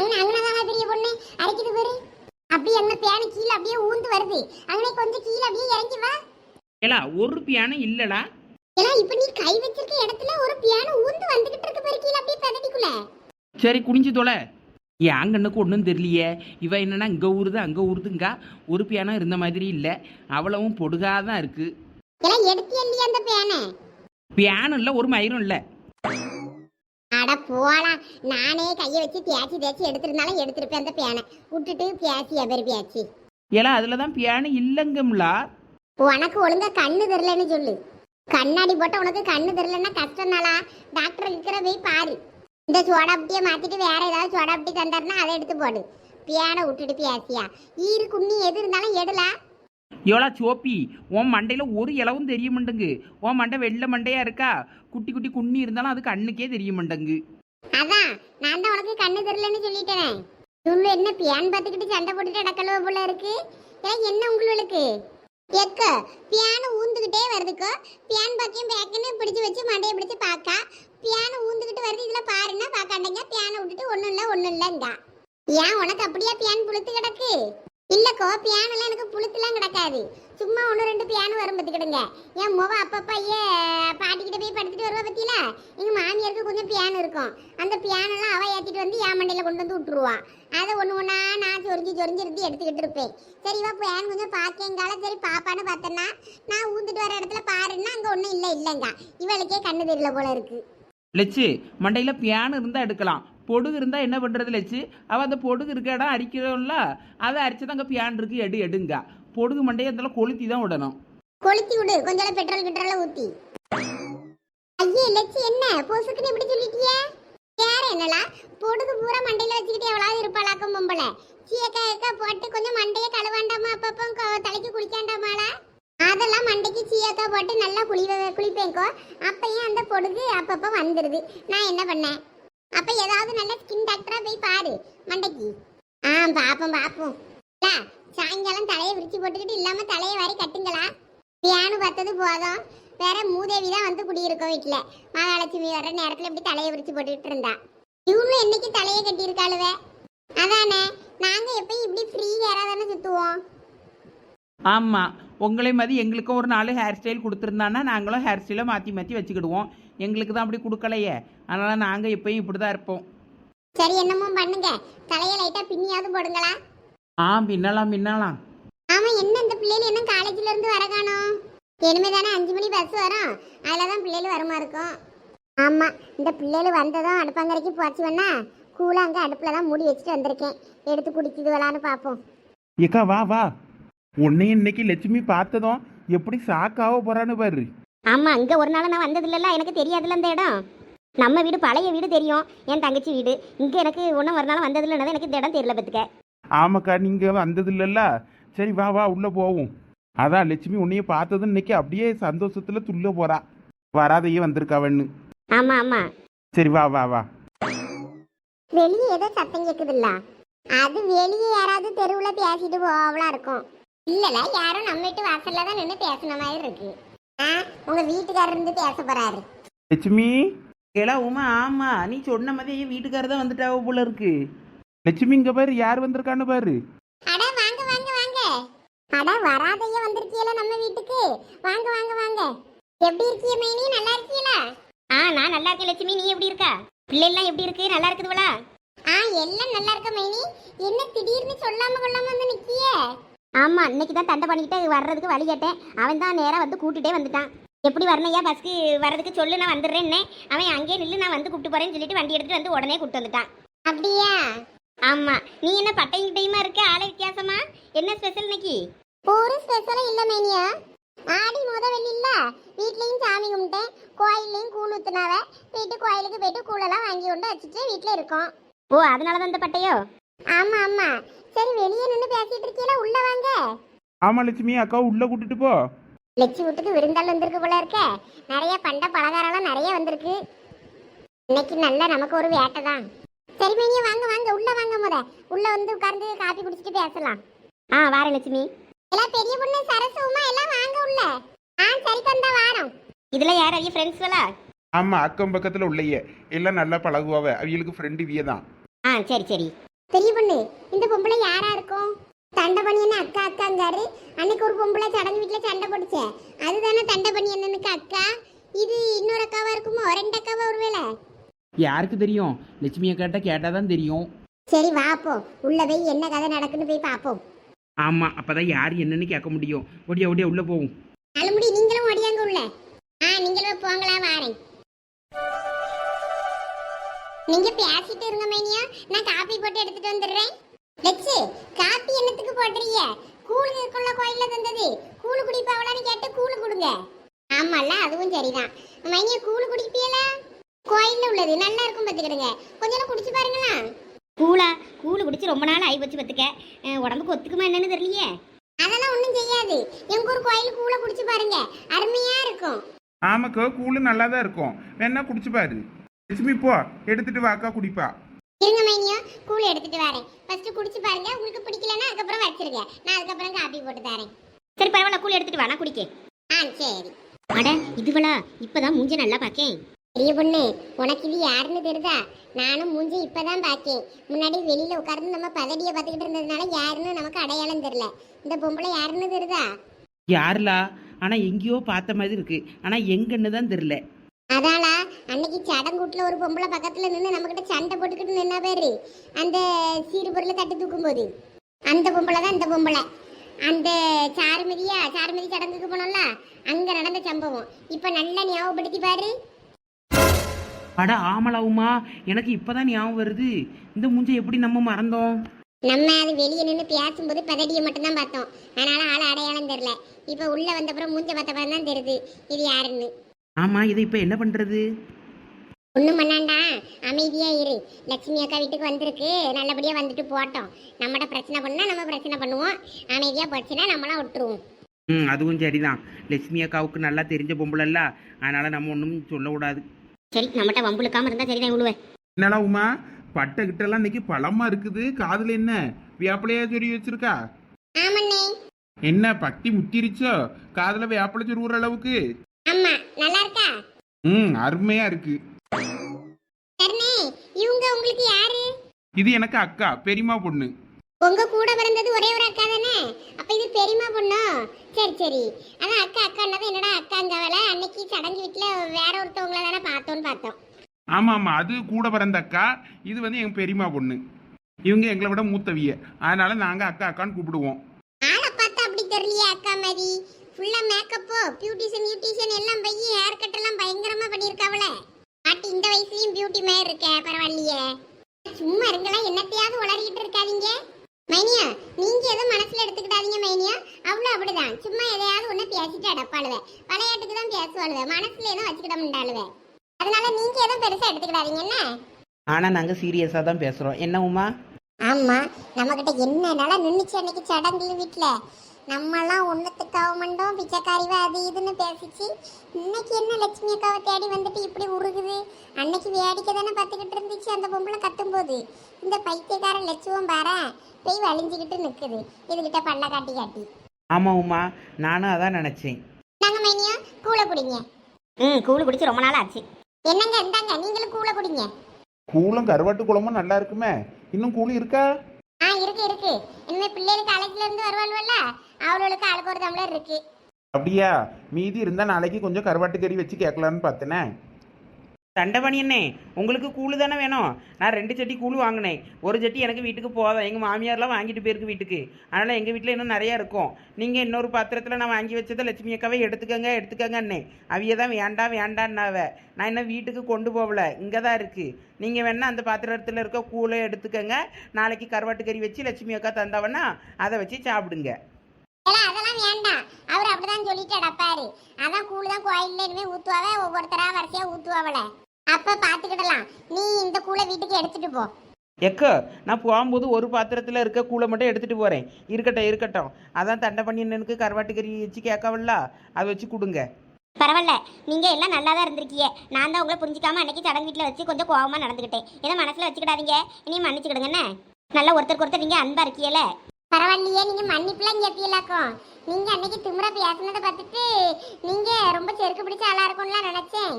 அங்க அங்கனதான் பெரிய பொண்ணு? அரைக்குது பாரு. அப்படியே என்ன பேனு கீழே அப்படியே ஊந்து வருது. அங்கனே கொஞ்சம் கீழே அப்படியே இறங்கி வா. ஏலா ஒரு பியானோ இல்லடா. ஏன்னா இப்ப நீ கை வச்சிருக்க இடத்துல ஒரு பியானோ ஊந்து வந்துகிட்டு இருக்கு பாரு கீழே அப்படியே பெதடிக்குள்ள சரி குனிஞ்சு தொலை. என் கண்ணுக்கு ஒன்றும் தெரியலையே? இவ என்னன்னா இங்கே ஊறுது அங்கே ஊறுதுங்க ஒரு பியானோ இருந்த மாதிரி இல்லை. அவ்வளவும் பொடுகாக தான் இருக்கு. எல்லாம் எடுத்தியா இல்லையா அந்த பியானோ இல்லை ஒரு மயிரும் இல்லை. அட போலாம். நானே கையை வச்சு தேய்ச்சி தேய்ச்சி எடுத்திருந்தாலும் எடுத்திருப்பேன் அந்த பேனை. விட்டுட்டு பேசி பேர் பேச்சு. ஏலா அதில் தான் பியானோ இல்லைங்கம்லா? உனக்கு ஒழுங்கா கண்ணு தெரிலன்னு சொல்லு. கண்ணாடி போட்ட உனக்கு கண்ணு தெரிலன்னா கஷ்டம் தானா? டாக்டர் இருக்கிற போய் பாரு. இந்த சோடாப்பட்டியை மாத்திட்டு வேற ஏதாவது சோடாப்பட்டி தந்தாருன்னா அதை எடுத்து போடு. பியானை விட்டுட்டு பேசியா. ஈரு குண்ணி எது இருந்தாலும் எடுலா. எவ்வளோ சோப்பி உன் மண்டையில் ஒரு இலவும் தெரிய மாட்டேங்கு உன் மண்டை வெள்ளை மண்டையா இருக்கா? குட்டி குட்டி குண்ணி இருந்தாலும் அது கண்ணுக்கே தெரிய மாட்டேங்கு அதான் நான் தான் உனக்கு கண்ணு தெரியலன்னு சொல்லிட்டேன். இவங்க என்ன பியான் பார்த்துக்கிட்டு சண்டை போட்டுட்டு அடக்கலவ போல இருக்கு? ஏன் என்ன உங்களுக்கு? எக்க பியானு ஊந்துக்கிட்டே வருதுக்கோ. பியான் பாக்கியும் பேக்குன்னு பிடிச்சு வச்சு மண்டையை பிடிச்சு பார்க்கா பியானு ஊந்துக்கிட்டு வருது இதில் பாருன்னா பார்க்காண்டீங்க பியானை விட்டுட்டு ஒன்றும் இல்லை ஒன்றும் இல்லைங்க. ஏன் உனக்கு அப்படியே பியான் புளுத்து கிடக்கு? இல்லக்கோ பியானெல்லாம் எனக்கு புளுத்துலாம் கிடக்காது. சும்மா ஒன்று ரெண்டு பியானோ வரும் பார்த்துக்கிடுங்க. என் முவ அப்பப்போ ஐயே பாட்டிக்கிட்ட போய் படுத்துட்டு வருவா பத்தியில? எங்கள் மாமியாருக்கு கொஞ்சம் பியான் இருக்கும். அந்த பியானெல்லாம் அவ ஏற்றிட்டு வந்து என் மண்டையில் கொண்டு வந்து விட்டுருவா. அதை ஒன்று ஒன்றா நான் சொரிஞ்சு சொரிஞ்சு இருந்து எடுத்துக்கிட்டு இருப்பேன். சரி பியான் கொஞ்சம் பார்க்கங்கால சரி பாப்பான்னு பார்த்தேன்னா நான் ஊந்துட்டு வர இடத்துல பாருன்னா அங்கே ஒன்றும் இல்லை இல்லைங்க. இவளுக்கே கண்ணு தெரியல போல இருக்கு. லட்சு மண்டையில் பியானு இருந்தால் எடுக்கலாம். பொடுகு இருந்தால் என்ன பண்ணுறது லெச்சு அவள் அந்த பொடுகு இருக்க இடம் அரிக்கிறோம்ல அதை அரிச்சு தான் அங்கே பியான் இருக்கு எடு எடுங்க. பொடுகு மண்டையை அதெல்லாம் கொளுத்தி தான் விடணும். கொளுத்தி விடு. கொஞ்சம் பெட்ரோல் பெட்ரோல ஊத்தி. ஐயே லட்சி என்ன? பொசுக்குன்னு இப்படி சொல்லிட்டியே? வேற என்னலா பொடுகு பூரா மண்டையில வச்சுக்கிட்டு எவ்வளவு இருப்பாளாக்கும் பொம்பளை. சீயக்கா ஏக்கா போட்டு கொஞ்சம் மண்டையை கழுவாண்டாமா அப்பப்போ? தலைக்கு குளிக்காண்டாமாளா அதெல்லாம் மண்டைக்கு சீயக்கா போட்டு நல்லா குளி குளிப்பேங்கோ. அப்பயும் அந்த பொடுகு அப்பப்போ வந்துடுது நான் என்ன பண்ணேன்? அப்ப ஏதாவது நல்ல ஸ்கின் டாக்டரா போய் பாரு மண்டைக்கு. ஆ பாப்போம் பாப்போம். சாயங்காலம் தலையை விரிச்சு போட்டுக்கிட்டு இல்லாம தலையை வாரி கட்டுங்களா? பியானு பார்த்தது போதும். வேற மூதேவி தான் வந்து குடியிருக்கோம் வீட்டுல மகாலட்சுமி வர நேரத்துல இப்படி தலையை விரிச்சு போட்டுக்கிட்டு இருந்தா. இவங்களும் என்னைக்கு தலையை கட்டியிருக்காளுவே? அதானே நாங்க எப்பயும் இப்படி ஃப்ரீ ஹேரா தானே சுத்துவோம்? ஆமாம் உங்களை மாதிரி எங்களுக்கும் ஒரு நாலு ஹேர் ஸ்டைல் கொடுத்துருந்தான்னா நாங்களும் ஹேர் ஸ்டைலை மாற்றி மாற்றி வச்சுக்கிடுவோம். எங்களுக்கு தான் அப்படி கொடுக்கலையே. அதனால் நாங்கள் எப்பயும் இப்படி தான் இருப்போம். சரி என்னமோ பண்ணுங்க. தலையை லைட்டா பின்னியாவது போடுங்களா? ஆ பின்னலாம் பின்னலாம். ஆமா என்ன இந்த பிள்ளைகள் என்ன காலேஜ்ல இருந்து வர காணோம்? இனிமே தானே அஞ்சு மணி பஸ் வரும். அதுல தான் பிள்ளைகள் வருமா இருக்கும்? ஆமா இந்த பிள்ளைகள் வந்ததும் அடுப்பங்கரைக்கு போச்சு வேணா கூலா அங்க அடுப்புல தான் மூடி வச்சுட்டு வந்திருக்கேன். எடுத்து குடிக்குது விளான்னு பார்ப்போம் ஏக்கா வா வா. உன்னையும் இன்னைக்கு லட்சுமி பார்த்ததும் எப்படி சாக்காவ போறான்னு பாரு. ஆமா இங்க ஒரு நாள் நான் வந்தது இல்லைல்ல எனக்கு தெரியாதுல்ல இந்த இடம். நம்ம வீடு பழைய வீடு தெரியும். என் தங்கச்சி வீடு. இங்க எனக்கு ஒன்றும் ஒரு நாள் வந்தது இல்லைன்னா எனக்கு இந்த இடம் தெரியல பத்துக்க. ஆமாக்கா நீங்க வந்தது இல்லல்ல சரி வா வா உள்ள போவோம். அதான் லட்சுமி உன்னைய பார்த்ததும் இன்னைக்கு அப்படியே சந்தோஷத்துல துள்ள போறா. வராதையே வந்திருக்காவன்னு ஆமா ஆமா. சரி வா வா வா. வெளியே ஏதோ சத்தம் கேக்குதுல்ல. அது வெளியே யாராவது தெருவுல பேசிட்டு போவலா இருக்கும். இல்லல யாரும் நம்ம வீட்டு வாசல்ல தான் நின்று பேசின மாதிரி இருக்கு. ஆ, உங்க வீட்டுக்காரர் இருந்து பேச போறாரு. லட்சுமி? ஏலா உமா ஆமாம் நீ சொன்ன மாதிரி என் வீட்டுக்காரர் தான் வந்துட்டாவ போல இருக்கு. லட்சுமி இங்க பாரு யார் வந்திருக்கான்னு பாரு. அட வாங்க வாங்க வாங்க. அட வராதைய வந்திருக்கீல நம்ம வீட்டுக்கு. வாங்க வாங்க வாங்க. எப்படி இருக்கீங்க மைனி? நல்லா இருக்கீங்களா ஆ நான் நல்லா இருக்கேன் லட்சுமி. நீ எப்படி இருக்கா? பிள்ளைலாம் எப்படி இருக்கு? நல்லா இருக்குதுவளா? ஆ எல்லாம் நல்லா இருக்க மைனி. என்ன திடீர்னு சொல்லாம கொள்ளாம வந்து நிக்கியே? ஆமா இன்னைக்கு தான் தண்டை பண்ணிக்கிட்டு வர்றதுக்கு வழி கேட்டேன். அவன் தான் நேரா வந்து கூட்டிட்டே வந்துட்டான். எப்படி வரணையா பஸ்க்கு வர்றதுக்கு சொல்லு நான் வந்துடுறேன்னே. அவன் அங்கேயே நில்லு நான் வந்து கூப்பிட்டு போறேன்னு சொல்லிட்டு வண்டி எடுத்துட்டு வந்து உடனே கூப்பிட்டு வந்துட்டான். அப்படியா? ஆமா. நீ என்ன பட்டையும் இருக்க? ஆளே வித்தியாசமா? என்ன ஸ்பெஷல் இன்னைக்கு? ஒரு ஸ்பெஷலும் இல்ல மைனியா. ஆடி முத வெள்ளி இல்ல வீட்லயும் சாமி கும்பிட்டேன். கோயில்லையும் கூழ் ஊத்துனாவ. போயிட்டு கோயிலுக்கு போயிட்டு கூழெல்லாம் வாங்கி கொண்டு வச்சுட்டு வீட்ல இருக்கோம். ஓ அதனால தான் இந்த பட்டையோ? ஆமா ஆமா. சரி வெளியே நின்று பேசிட்டு இருக்கீல உள்ள வாங்க. ஆமா லட்சுமி அக்கா உள்ள கூட்டிட்டு போ. லட்சி வீட்டுக்கு விருந்தாள் வந்திருக்கு போல இருக்க. நிறைய பண்ட பலகாரம்லாம் நிறைய வந்திருக்கு. இன்னைக்கு நல்ல நமக்கு ஒரு வேட்டை தான். சரி மைனியா வாங்க வாங்க. உள்ள வாங்க முத உள்ள வந்து உட்கார்ந்து காப்பி குடிச்சிட்டு பேசலாம். ஆ வாரேன் லட்சுமி. எல்லாம் பெரிய பொண்ணு சரசு உமா எல்லாம் வாங்க உள்ள. ஆ சரி தந்தா வாரம். இதுல யார்? அவைய ஃப்ரெண்ட்ஸ்களா ஆமா அக்கம் பக்கத்துல உள்ளையே. எல்லாம் நல்லா பழகுவாவ. அவங்களுக்கு ஃப்ரெண்டு விய தான் ஆ சரி சரி. பெரிய பொண்ணு. இந்த பொம்பளை யாரா இருக்கும்? தண்டை பண்ணி என்ன அக்கா அக்காங்காரு? அன்னைக்கு ஒரு பொம்பளை சடங்கு வீட்டுல சண்டை போட்டுச்சே. அதுதானே தண்டை பண்ணி என்னன்னு அக்கா இது இன்னொரு அக்காவா இருக்குமோ? ரெண்டு அக்காவா ஒருவேளை? யாருக்கு தெரியும்? லட்சுமி அக்காட்ட கேட்டால் தான் தெரியும். சரி வாப்போம் உள்ள போய் என்ன கதை நடக்குன்னு போய் பாப்போம். ஆமாம் அப்போ தான் யார் என்னன்னு கேட்க முடியும். ஒடியா ஒடியா உள்ளே போவோம். அலுமுடி நீங்களும் ஓடியாங்க உள்ள. ஆ நீங்களும் போங்களா வாரேன். நீங்க பேசிட்டு இருங்க மேனியா. நான் காப்பி போட்டு எடுத்துட்டு வந்துடுறேன். லட்சு காப்பி என்னத்துக்கு போடுறீங்க? கூழு இருக்குள்ள கோயில்ல தந்தது. கூழு குடிப்பாவளான்னு கேட்டு கூழு கொடுங்க. ஆமால அதுவும் சரிதான். மைனியா கூழு குடிப்பீல கோயில்ல உள்ளது. நல்லா இருக்கும் பார்த்துக்கிடுங்க. கொஞ்ச நேரம் குடிச்சு பாருங்களா? கூழா கூழ் குடிச்சு ரொம்ப நாள் ஆகி போச்சு பத்துக்க உடம்புக்கு ஒத்துக்குமா என்னன்னு தெரியலையே? அதெல்லாம் ஒண்ணும் செய்யாது. எங்க ஊர் கோயில் கூழ குடிச்சு பாருங்க. அருமையா இருக்கும். ஆமாக்கா கூழு நல்லா தான் இருக்கும். வேணா குடிச்சு பாரு. லட்சுமி போ. எடுத்துட்டு வாக்கா குடிப்பா. இருங்க மைனியா. கூழ் எடுத்துட்டு வரேன். ஃபர்ஸ்ட் குடிச்சு பாருங்க. உங்களுக்கு பிடிக்கலன்னா அதுக்கப்புறம் வச்சிருங்க. நான் அதுக்கப்புறம் காப்பி போட்டு தரேன். சரி பரவாயில்ல. கூழ் எடுத்துட்டு வா நான் குடிக்க. ஆ சரி. அட இதுவளா? இப்பதான் மூஞ்ச நல்லா பாக்கேன். பெரிய பொண்ணு உனக்கு இது யாருன்னு தெரியுதா? நானும் மூஞ்சி இப்பதான் பாக்கேன். முன்னாடி வெளியில உட்கார்ந்து நம்ம பதடியை பார்த்துக்கிட்டு இருந்ததுனால யாருன்னு நமக்கு அடையாளம் தெரியல. இந்த பொம்பளை யாருன்னு தெரியுதா? யாருலா? ஆனால் எங்கேயோ பார்த்த மாதிரி இருக்கு. ஆனால் எங்கன்னு தான் தெரில அதாளா அன்னைக்கு சடங்கூட்டுல ஒரு பொம்பளை பக்கத்துல நின்று நம்ம கிட்ட சண்டை போட்டுக்கிட்டு நின்னா பேரு. அந்த சீறு பொருளை தட்டி தூக்கும் போது அந்த பொம்பளை தான் இந்த பொம்பளை. அந்த சாருமதியா சாருமதி சடங்குக்கு போனோம்ல அங்க நடந்த சம்பவம். இப்ப நல்லா ஞாபகப்படுத்தி பாரு. அட ஆமலாவுமா எனக்கு இப்போதான் ஞாபகம் வருது. இந்த மூஞ்சை எப்படி நம்ம மறந்தோம்? நம்ம அது வெளியே நின்று பேசும்போது பதடியை மட்டும்தான் பார்த்தோம். அதனால ஆள் அடையாளம் தெரியல. இப்ப உள்ள வந்தப்புறம் மூஞ்ச பார்த்தப்பறம் தான் தெரியுது இது யாருன்னு. ஆமாம் இதை இப்போ என்ன பண்ணுறது ஒண்ணும் பண்ணாண்டா. அமைதியா இரு. லட்சுமி அக்கா வீட்டுக்கு வந்திருக்கு. நல்லபடியா வந்துட்டு போட்டோம் நம்மகிட்ட பிரச்சனை பண்ணா நம்ம பிரச்சனை பண்ணுவோம். அமைதியா போச்சுன்னா நம்மளாம் விட்டுருவோம். ம் அதுவும் சரிதான். லட்சுமி அக்காவுக்கு நல்லா தெரிஞ்ச பொம்பளைல்ல அதனால் நம்ம ஒன்றும் சொல்லக்கூடாது. சரி நம்மகிட்ட வம்புழுக்காம இருந்தா சரிதான் விழுவேன் என்னடா உமா? பட்டை கிட்டலாம் இன்னைக்கு பழமா இருக்குது. காதுல என்ன? வேப்பிலையா சொறி வச்சிருக்கா? ஆமண்ணே. என்ன பக்தி முத்திருச்சோ காதுல வேப்பிலை சொருவுற அளவுக்கு? ஆமா. நல்லா இருக்கா ம் அருமையா இருக்கு. சரணே இவங்க உங்களுக்கு யாரு? இது எனக்கு அக்கா பெரியம்மா பொண்ணு. உங்க கூட பிறந்தது ஒரே ஒரு அக்கா தானே? அப்ப இது பெரியமா பொண்ணோ? சரி சரி. அதான் அக்கா அக்கான்னது என்னடா அக்காங்கவல அன்னைக்கு சடங்கு வீட்டுல வேற ஒருத்தவங்கள தானே பார்த்தோம்னு பார்த்தோம். ஆமா ஆமா. அது கூட பிறந்த அக்கா. இது வந்து எங்க பெரியம்மா பொண்ணு. இவங்க எங்களை விட மூத்தவிய. அதனால நாங்க அக்கா அக்கான்னு கூப்பிடுவோம். ஆளை பார்த்தா அப்படி தெரியலையே அக்கா மாதிரி. ஃபுல்லா மேக்கப்போ பியூட்டிஷன் பியூட்டிஷன் எல்லாம் போய் ஹேர் கட் எல்லாம் பயங்கரமா பண்ணியிருக்காவல பாட்டி இந்த வயசுலயும் பியூட்டி மாதிரி இருக்க பரவாயில்லையே. சும்மா இருங்களா என்னத்தையாவது உளறிக்கிட்டு இருக்காதீங்க. மைனியா நீங்க எதுவும் மனசுல எடுத்துக்கிட்டாதீங்க மைனியா. அவ்வளவு அப்படிதான். சும்மா எதையாவது ஒண்ணு பேசிட்டு அடப்பாளுவ. விளையாட்டுக்கு தான் பேசுவாளுவ. மனசுல எதுவும் வச்சுக்கிட முடியாளுவ அதனால நீங்க எதுவும் பெருசா எடுத்துக்கிடாதீங்க என்ன? ஆனால் நாங்கள் சீரியஸாக தான் பேசுகிறோம் என்ன உமா? ஆமா நம்ம கிட்ட என்ன நல்லா நின்னுச்சு அன்னைக்கு சடங்கு வீட்டுல நம்மலாம் ஒன்னத்துக்காக மண்டோம் பிச்சைக்காரிவா அது இதுன்னு பேசிச்சு. இன்னைக்கு என்ன லட்சுமி அக்காவை தேடி வந்துட்டு இப்படி உருகுது? அன்னைக்கு வேடிக்கை தானே பார்த்துக்கிட்டு இருந்துச்சு அந்த பொம்பளை கத்தும்போது. இந்த பைத்தியக்கார லட்சுவம் பாரு போய் வலிஞ்சுக்கிட்டு நிக்குது. இதுகிட்ட பல்ல காட்டி காட்டி. ஆமாம் உமா நானும் அதான் நினச்சேன். நாங்க மைனியா? கூழ குடிங்க. ம் கூழ் குடிச்சு ரொம்ப நாள் ஆச்சு என்னங்க இந்தாங்க நீங்களும் கூழ குடிங்க. கூழும் கருவாட்டு குழம்பும் நல்லா இருக்குமே. இன்னும் கூழு இருக்கா? ஆ இருக்கு இருக்கு. இனிமே பிள்ளைகள் காலேஜ்ல இருந்து வருவாள்வல்ல. அவளுக்கு ஆளுக்கு ஒரு டம்ளர் இருக்கு. அப்படியா? மீதி இருந்தா நாளைக்கு கொஞ்சம் கருவாட்டு கறி வச்சு கேட்கலான்னு பார்த்தனே. தண்டபணி என்ன? உங்களுக்கு கூழு தானே வேணும்? நான் ரெண்டு சட்டி கூழு வாங்கினேன். ஒரு சட்டி எனக்கு வீட்டுக்கு போதும் எங்கள் மாமியார்லாம் வாங்கிட்டு போயிருக்கு வீட்டுக்கு. அதனால் எங்கள் வீட்டில் இன்னும் நிறையா இருக்கும். நீங்கள் இன்னொரு பாத்திரத்தில் நான் வாங்கி வச்சதை லட்சுமி அக்காவே எடுத்துக்கங்க எடுத்துக்கங்கன்னே. அவிய தான் வேண்டாம் வேண்டான்னாவ. நான் இன்னும் வீட்டுக்கு கொண்டு போகல. இங்கே தான் இருக்குது நீங்கள் வேணால் அந்த பாத்திரத்தில் இருக்க கூழை எடுத்துக்கங்க. நாளைக்கு கருவாட்டு கறி வச்சு லட்சுமி அக்கா தந்தவனா அதை வச்சு சாப்பிடுங்க. ஏல, அதெல்லாம் வேண்டாம். அவர் அப்படிதான் சொல்லிட்டு அடப்பாரு அதான் கூழ் தான் கோயில்ல இனிமே ஊத்துவாவ ஒவ்வொருத்தரா வரிசையா ஊத்துவாவல. அப்ப பாத்துக்கிடலாம். நீ இந்த கூழை வீட்டுக்கு எடுத்துட்டு போ. எக்கோ நான் போகும்போது ஒரு பாத்திரத்தில் இருக்க கூழை மட்டும் எடுத்துகிட்டு போகிறேன் இருக்கட்டும் இருக்கட்டும். அதான் தண்டை பண்ணினனுக்கு கருவாட்டு கறி வச்சு கேட்கவில்ல? அதை வச்சு கொடுங்க. பரவாயில்ல. நீங்க எல்லாம் நல்லா தான் இருந்திருக்கீங்க. நான் தான் உங்களை புரிஞ்சுக்காம அன்னைக்கு சடங்கு வீட்டில் வச்சு கொஞ்சம் கோவமா நடந்துக்கிட்டேன். ஏதோ மனசுல வச்சுக்கிடாதீங்க. இனி மன்னிச்சுக்கிடுங்கண்ணே நல்லா ஒருத்தருக்கு ஒருத்தர் நீங்க அன்பா இருக்கீல பரவாயில்லையே நீங்க மன்னிப்புலாம் கேட்பீங்களாக்கும் நீங்க அன்னைக்கு திமிரா பேசுனதை பார்த்துட்டு நீங்க ரொம்ப செருக்கு பிடிச்ச ஆளா இருக்கும்லாம் நினைச்சேன்.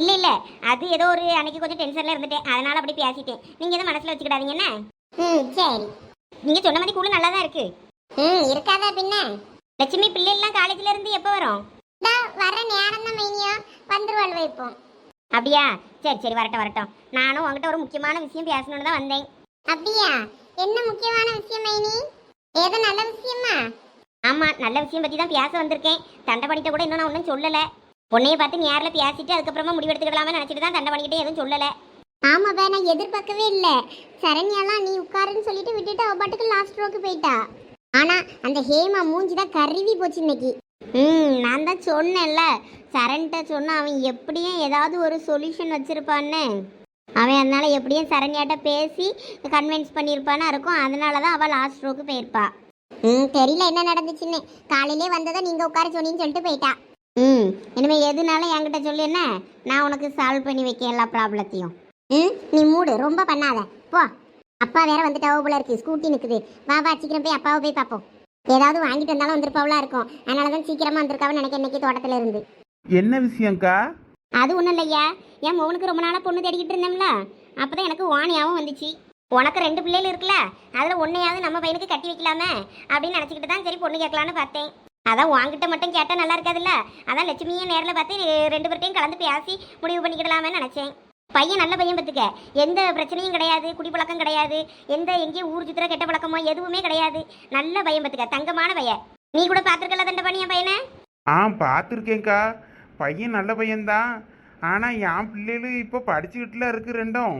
இல்ல இல்ல. அது ஏதோ ஒரு அன்னைக்கு கொஞ்சம் டென்ஷன்ல இருந்துட்டேன். அதனால அப்படி பேசிட்டேன். நீங்க எதுவும் மனசுல வச்சுக்கிடாதீங்கண்ணே ம் சரி. நீங்க சொன்ன மாதிரி கூழு நல்லா தான் இருக்கு. ம் இருக்காதா பின்ன? லட்சுமி பிள்ளை எல்லாம் காலேஜ்ல இருந்து எப்போ வரும்? வர நேரம் தான் மைனியோ. வந்துருவாள் வைப்போம் அப்படியா? சரி சரி வரட்டும் வரட்டும். நானும் உங்ககிட்ட ஒரு முக்கியமான விஷயம் பேசணும்னு தான் வந்தேன். அப்படியா? என்ன முக்கியமான விஷயம் மைனி? ஏதோ நல்ல விஷயமா? ஆமா நல்ல விஷயம் பத்தி தான் பேச வந்திருக்கேன். தண்டை பண்ணிட்ட கூட இன்னும் நான் ஒன்றும் சொல்லல. பொண்ணைய பார்த்து நேரில் பேசிட்டு அதுக்கப்புறமா முடிவெடுத்துக்கலாமே நினைச்சிட்டு தான் தண்டை பண்ணிக்கிட்டே எதுவும் சொல்லல. ஆமா பே நான் எதிர்பார்க்கவே இல்லை. சரண்யாலாம் நீ உட்காருன்னு சொல்லிட்டு விட்டுட்டு அவ பாட்டுக்கு லாஸ்ட் ரோக்கு போயிட்டா. ஆனா அந்த ஹேமா மூஞ்சி தான் கருவி போச்சு இன்னைக்கு. ம் நான் தான் சொன்னேன்ல. சரண்கிட்ட சொன்னா அவன் எப்படியும் ஏதாவது ஒரு சொல்யூஷன் வச்சிருப்பான்னு. அவன் அதனால எப்படியும் சரண்யாட்ட பேசி கன்வின்ஸ் பண்ணியிருப்பான்னு இருக்கும். அதனால தான் அவள் லாஸ்ட் ரோக்கு போயிருப்பா. ம் தெரியல என்ன நடந்துச்சுன்னு. காலையிலே வந்ததை நீங்க உட்கார சொன்னீங்கன்னு சொல்லிட்டு போயிட்டா. ம் இனிமேல் எதுனாலும் என்கிட்ட சொல்லு என்ன? நான் உனக்கு சால்வ் பண்ணி வைக்க எல்லா ப்ராப்ளத்தையும் ம் நீ மூடு ரொம்ப பண்ணாத. போ. அப்பா வேற வந்துட்டாவோ போல இருக்கு. ஸ்கூட்டி நிக்குது. வா வா சீக்கிரம் போய் அப்பாவை போய் பார்ப்போம். ஏதாவது வாங்கிட்டு வந்தாலும் வந்திருப்பாவளா இருக்கும். அதனால தான் சீக்கிரமா வந்திருக்காவன்னு நினைக்க இன்னைக்கு தோட்டத்துல இருந்து. என்ன விஷயம்க்கா? அது ஒன்றும் இல்லையா. என் மகனுக்கு ரொம்ப நாளாக பொண்ணு தேடிக்கிட்டு இருந்தோம்ல அப்போ தான் எனக்கு வாணியாகவும் வந்துச்சு. உனக்கு ரெண்டு பிள்ளைகள் இருக்குல்ல. அதில் ஒன்றையாவது நம்ம பையனுக்கு கட்டி வைக்கலாமே அப்படின்னு நினச்சிக்கிட்டு தான் சரி பொண்ணு கேட்கலான்னு பார்த்தேன். அதான் வாங்கிட்ட மட்டும் கேட்டால் நல்லா இருக்காதுல்ல? அதான் லட்சுமியை நேரில் பார்த்து ரெண்டு பேர்கிட்டையும் கலந்து பேசி முடிவு பண்ணிக்கிடலாமேன்னு நினச்சேன். பையன் நல்ல பையன் பத்துக்க எந்த பிரச்சனையும் கிடையாது குடிப்பழக்கம் கிடையாது எந்த எங்கேயும் ஊர் சுற்றுற கெட்ட பழக்கமோ எதுவுமே கிடையாது. நல்ல பையன் பத்துக்க தங்கமான பையன். நீ கூட பார்த்துருக்கல தண்டை பண்ணிய என் பையனை? ஆ பார்த்துருக்கேன்க்கா. பையன் நல்ல பையன்தான். ஆனால் என் பிள்ளைகள் இப்போ படிச்சுக்கிட்டுல இருக்கு ரெண்டும்.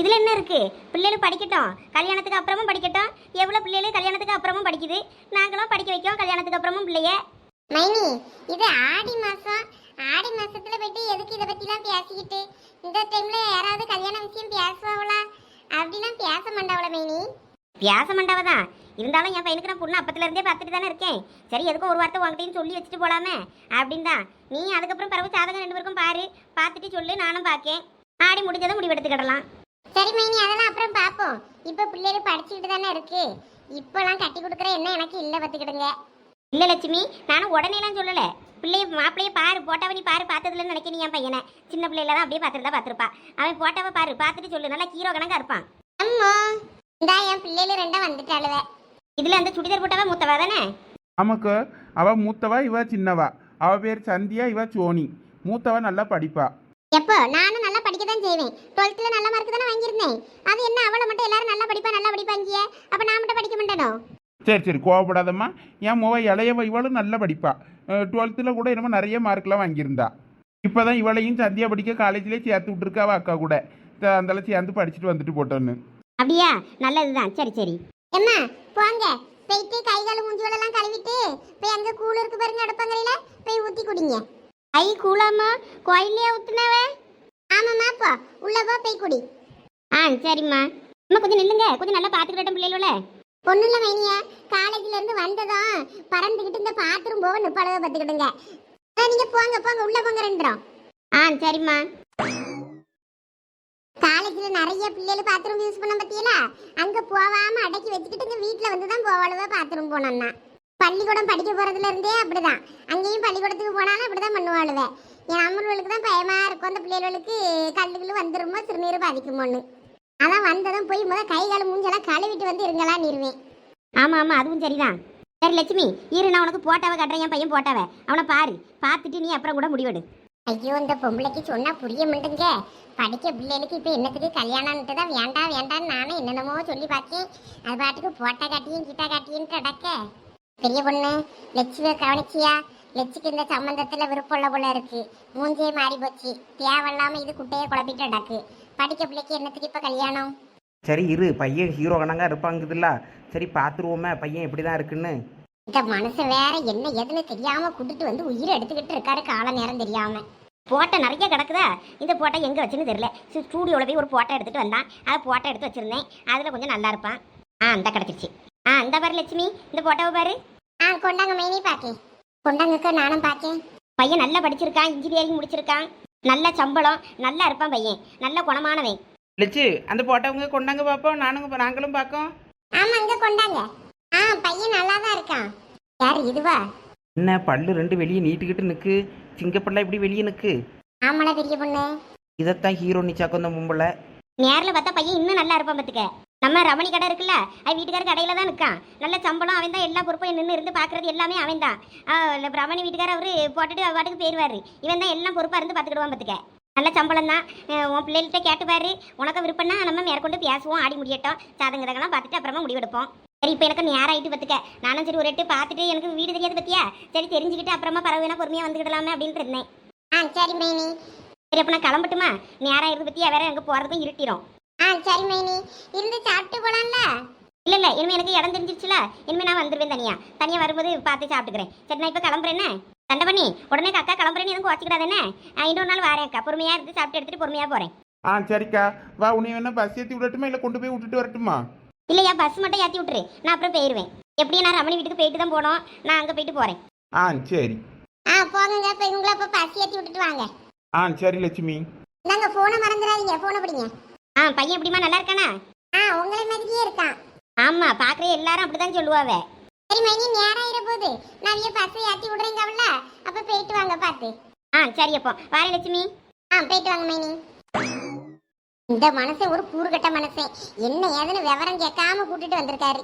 இதுல என்ன இருக்கு? பிள்ளைகள் படிக்கட்டும். கல்யாணத்துக்கு அப்புறமும் படிக்கட்டும். எவ்வளவு பிள்ளைகள் கல்யாணத்துக்கு அப்புறமும் படிக்குது? நாங்களும் படிக்க வைக்கோம் கல்யாணத்துக்கு அப்புறமும் பிள்ளைய. மைனி இது ஆடி மாசம். ஆடி மாசத்துல போயிட்டு எதுக்கு இதை பத்திலாம் பேசிக்கிட்டு? இந்த டைம்ல யாராவது கல்யாண விஷயம் பேசுவாங்களா அப்படிலாம் பேச மாட்டாவள மைனி? வியாச மண்டபம் தான் இருந்தாலும் என் பையனுக்கு நான் பொண்ணு அப்பத்துல இருந்தே பார்த்துட்டு தானே இருக்கேன். சரி எதுக்கும் ஒரு வார்த்தை உங்ககிட்டயும் சொல்லி வச்சுட்டு போலாமே? அப்படின்னு தான் நீ அதுக்கப்புறம் பிறகு சாதகம் ரெண்டு பேருக்கும் பாரு. பார்த்துட்டு சொல்லு நானும் பார்க்கேன். ஆடி முடிஞ்சதும் முடிவெடுத்துக்கிடலாம் சரி மைனி அதெல்லாம் அப்புறம் பார்ப்போம். இப்ப பிள்ளைகள் படிச்சுக்கிட்டு தானே இருக்கு. இப்பெல்லாம் கட்டி கொடுக்குற என்ன எனக்கு இல்ல பத்துக்கிடுங்க இல்ல லட்சுமி நானும் உடனேலாம் சொல்லல. பிள்ளைய மாப்பிள்ளைய பாரு போட்டாவை நீ பாரு பார்த்ததுலன்னு நினைக்க நீ என் பையனை. சின்ன பிள்ளைல தான் அப்படியே பார்த்துட்டு தான் பார்த்துருப்பா. அவன் போட்டாவை பாரு பார்த்துட்டு சொல்லு. நல்லா ஹீரோ கணக்கா இருப்பான். அம்மா இந்தா என் பிள்ளைகள் ரெண்டா வந்துட்டாளுவ. இதுல அந்த சுடிதார் போட்டவ மூத்தவா தானே? ஆமாக்கா. அவ மூத்தவா இவ சின்னவா. அவ பேர் சந்தியா இவ சோனி. மூத்தவா நல்லா படிப்பா. எப்போ? நானும் நல்லா படிக்க தான் செய்வேன் டுவெல்த்தில் நல்ல மார்க் தானே வாங்கியிருந்தேன். அது என்ன அவளை மட்டும் எல்லாரும் நல்லா படிப்பா நல்லா படிப்பாங்க அப்போ நான் மட்டும் படிக்க மாட்டேனோ? சரி சரி கோவப்படாதம்மா. என் முவ இளையவ இவளும் நல்லா படிப்பா. டுவெல்த்தில் கூட என்னமோ நிறைய மார்க்லாம் வாங்கியிருந்தா. இப்போ தான் இவளையும் சந்தியா படிக்க காலேஜ்லேயே சேர்த்து விட்ருக்கா அவ அக்கா கூட. த- அந்தால சேர்ந்து படிச்சுட்டு வந்துட்டு போட்டோன்னு. அப்படியா? நல்லதுதான். சரி சரி. எம்மா போங்க. போயிட்டு கை கால் மூஞ்சுவலெல்லாம் கழுவிட்டு போய் அங்கே கூழ் இருக்கு பாருங்க அடுப்பங்கரையில். போய் ஊற்றி குடிங்க. ஐ கூலாமா கோயிலே ஊத்துனவ? ஆமாம்மா போ. உள்ள போ போய் குடி. ஆ சரிம்மா. அம்மா கொஞ்சம் நில்லுங்க. கொஞ்சம் நல்லா பார்த்துக்கிட்டோம் பிள்ளைகளோட. ஒன்றும் இல்லை மைனியா. காலேஜ்ல இருந்து வந்ததும் பறந்துக்கிட்டு இந்த பாத்ரூம் போக நிப்பாளவை பார்த்துக்கிடுங்க. நீங்கள் போங்க போங்க. உள்ள போங்க ரெண்டுரும் ஆ சரிம்மா. நிறைய பிள்ளைகள் பாத்ரூம் யூஸ் பண்ண பத்தியலா அங்க போகாம அடக்கி வச்சுக்கிட்டு இங்க வீட்ல வந்து தான் போவாளுவ பாத்ரூம் போனோம்னா பள்ளிக்கூடம் படிக்க போறதுல இருந்தே அப்படிதான். அங்கேயும் பள்ளிக்கூடத்துக்கு போனாலும் அப்படிதான் பண்ணுவாளுவ. என் அம்மர்களுக்கு தான் பயமா இருக்கும். அந்த பிள்ளைகளுக்கு கல்லுகள் வந்துருமோ சிறுநீர் பாதிக்குமோன்னு. அதான் வந்ததும் போய் முத கை கால் மூஞ்செல்லாம் கழுவிட்டு வந்து இருங்கலாம் இருவேன் ஆமா ஆமா அதுவும் சரிதான். சரி லட்சுமி இரு நான் உனக்கு போட்டாவ கட்டுறேன். என் பையன் போட்டாவ. அவனை பாரு. பார்த்துட்டு நீ அப்புறம் கூட முடிவெடு. ஐயோ இந்த பொம்பளைக்கு சொன்னா புரிய மாட்டேங்க. படிக்க பிள்ளைகளுக்கு இப்போ என்னத்துக்கு கல்யாணம்ட்டு தான் வேண்டாம் வேண்டாம்னு நானும் என்னென்னமோ சொல்லி பார்த்தேன். அது பாட்டுக்கு போட்டா காட்டியும் கிட்டா காட்டியும் அடக்க பெரிய பொண்ணு லட்சுமி கவனிச்சியா? லட்சுக்கு இந்த சம்மந்தத்தில் விருப்பம் உள்ள போல இருக்கு. மூஞ்சே மாறி போச்சு. தேவையில்லாமல் இது குட்டையை குழப்பிட்டு அடக்கு படிக்க பிள்ளைக்கு என்னத்துக்கு இப்போ கல்யாணம்? சரி இரு. பையன் ஹீரோ கணங்க இருப்பாங்குதுல்ல. சரி பார்த்துருவோமே. பையன் எப்படி தான் இருக்குன்னு. இந்த மனுஷன் வேற என்ன எதுன்னு தெரியாம கூட்டிட்டு வந்து உயிரை எடுத்துக்கிட்டு இருக்காரு கால நேரம் தெரியாம. போட்டோ நிறைய கிடக்குதா? இந்த போட்டோ எங்கே வச்சுன்னு தெரியல. ஸ்டூடியோவில் போய் ஒரு போட்டோ எடுத்துட்டு வந்தான். அதை போட்டோ எடுத்து வச்சிருந்தேன். அதில் கொஞ்சம் நல்லா இருப்பான். ஆ இந்த கிடச்சிருச்சு. ஆ இந்த பாரு லட்சுமி இந்த போட்டோவை பாரு. ஆ கொண்டாங்க மைனி பாக்கேன் கொண்டாங்கக்கா நானும் பார்த்தேன் பையன் நல்லா படிச்சிருக்கான் இன்ஜினியரிங் முடிச்சிருக்கான். நல்ல சம்பளம் நல்லா இருப்பான் பையன். நல்ல குணமானவன். லட்சு அந்த போட்டோவங்க கொண்டாங்க பார்ப்போம் நானும் நாங்களும் பார்க்கோம் ஆமா இங்க கொண்டாங்க. ஆ பையன் நல்லா தான் இருக்கான். யார் இதுவா? என்ன பல்லு ரெண்டு வெளியே நீட்டுக்கிட்டு நிற்கு சிங்கப்படலாம் இப்படி வெளியே நிற்கு ஆமால பெரிய பொண்ணு. இதைத்தான் ஹீரோ நிச்சாக்கும் அந்த மும்பல. நேரில் பார்த்தா பையன் இன்னும் நல்லா இருப்பான் பார்த்துக்க. நம்ம ரமணி கடை இருக்குல்ல அவன் வீட்டுக்கார கடையில தான் நிற்கான் நல்ல சம்பளம் அவன் தான் எல்லா பொறுப்பும் நின்று இருந்து பார்க்கறது எல்லாமே அவன் தான். ரமணி வீட்டுக்கார அவரு போட்டுட்டு அவ பாட்டுக்கு போயிடுவாரு இவன் தான் எல்லாம் பொறுப்பாக இருந்து பார்த்துக்கிடுவான் பார்த்துக்க. நல்ல சம்பளம் தான். உன் பிள்ளைகிட்ட கேட்டு பாரு உனக்கு விருப்பம்னா நம்ம மேற்கொண்டு பேசுவோம் ஆடி முடியட்டும். சாதங்கதெல்லாம் பார்த்துட்டு அப்புறமா முடிவெடுப்போம். சரி இப்போ எனக்கு நேரம் ஆயிட்டு பார்த்துக்க. நானும் சரி ஒரு எட்டு பார்த்துட்டு எனக்கு வீடு தெரியாது பத்தியா? சரி தெரிஞ்சுக்கிட்டு அப்புறமா பரவாயில்ல பொறுமையாக வந்துக்கிடலாமே அப்படின்ட்டு இருந்தேன். ஆ சரி மைனி. சரி அப்போ நான் கிளம்பட்டுமா? நேரம் இருந்து பத்தியா? வேற எங்கே போகிறதுக்கும் இருட்டிடும் ஆ சரி மைனி. இருந்து சாப்பிட்டு போலாம்ல? இல்ல இல்ல இனிமே எனக்கு இடம் தெரிஞ்சிருச்சுல. இனிமே நான் வந்துருவேன் தனியா. தனியா வரும்போது பார்த்து சாப்பிட்டுக்கிறேன். சரி நான் இப்ப கிளம்புறேன்னு சண்டை பண்ணி உடனே அக்கா கிளம்புறேன்னு எதுவும் வச்சுக்கிடாதானே இன்னொரு நாள் வரேன் அக்கா. பொறுமையா இருந்து சாப்பிட்டு எடுத்துட்டு பொறுமையா போறேன். ஆ சரிக்கா. வா உன்னை வேணா பஸ் ஏற்றி விடட்டுமா? இல்லை கொண்டு போய் விட்டுட்டு வரட்டுமா? இல்லையா பஸ் மட்டும் ஏத்தி விட்டுரு. நான் அப்புறம் போயிருவேன். எப்படியும் நான் ரமணி வீட்டுக்கு போயிட்டு தான் போனோம். நான் அங்க போயிட்டு போறேன். ஆ சரி. ஆ போங்க இப்போ இவங்கள அப்போ பசி ஏற்றி விட்டுட்டு வாங்க. ஆ சரி லட்சுமி. இந்தாங்க ஃபோனை மறந்துடாதீங்க. ஃபோனை பிடிங்க. ஆ பையன் எப்படிமா நல்லா இருக்கானா? ஆ உங்களை மாதிரியே இருக்கான். ஆமா பாக்குற எல்லாரும் அப்படிதான் சொல்லுவாவே. சரி மைனி நேரம் ஆயிட போகுது. நான் இவ பஸ்ஸை ஏற்றி விடுறேங்க அவள அப்போ போயிட்டு வாங்க பார்த்து. ஆ சரி அப்போ. வாரேன் லட்சுமி. ஆ போயிட்டு வாங்க மைனி இந்த மனசன் ஒரு கூறுகட்ட மனசன் என்ன ஏதுன்னு விவரம் கேட்காம கூட்டிட்டு வந்திருக்காரு.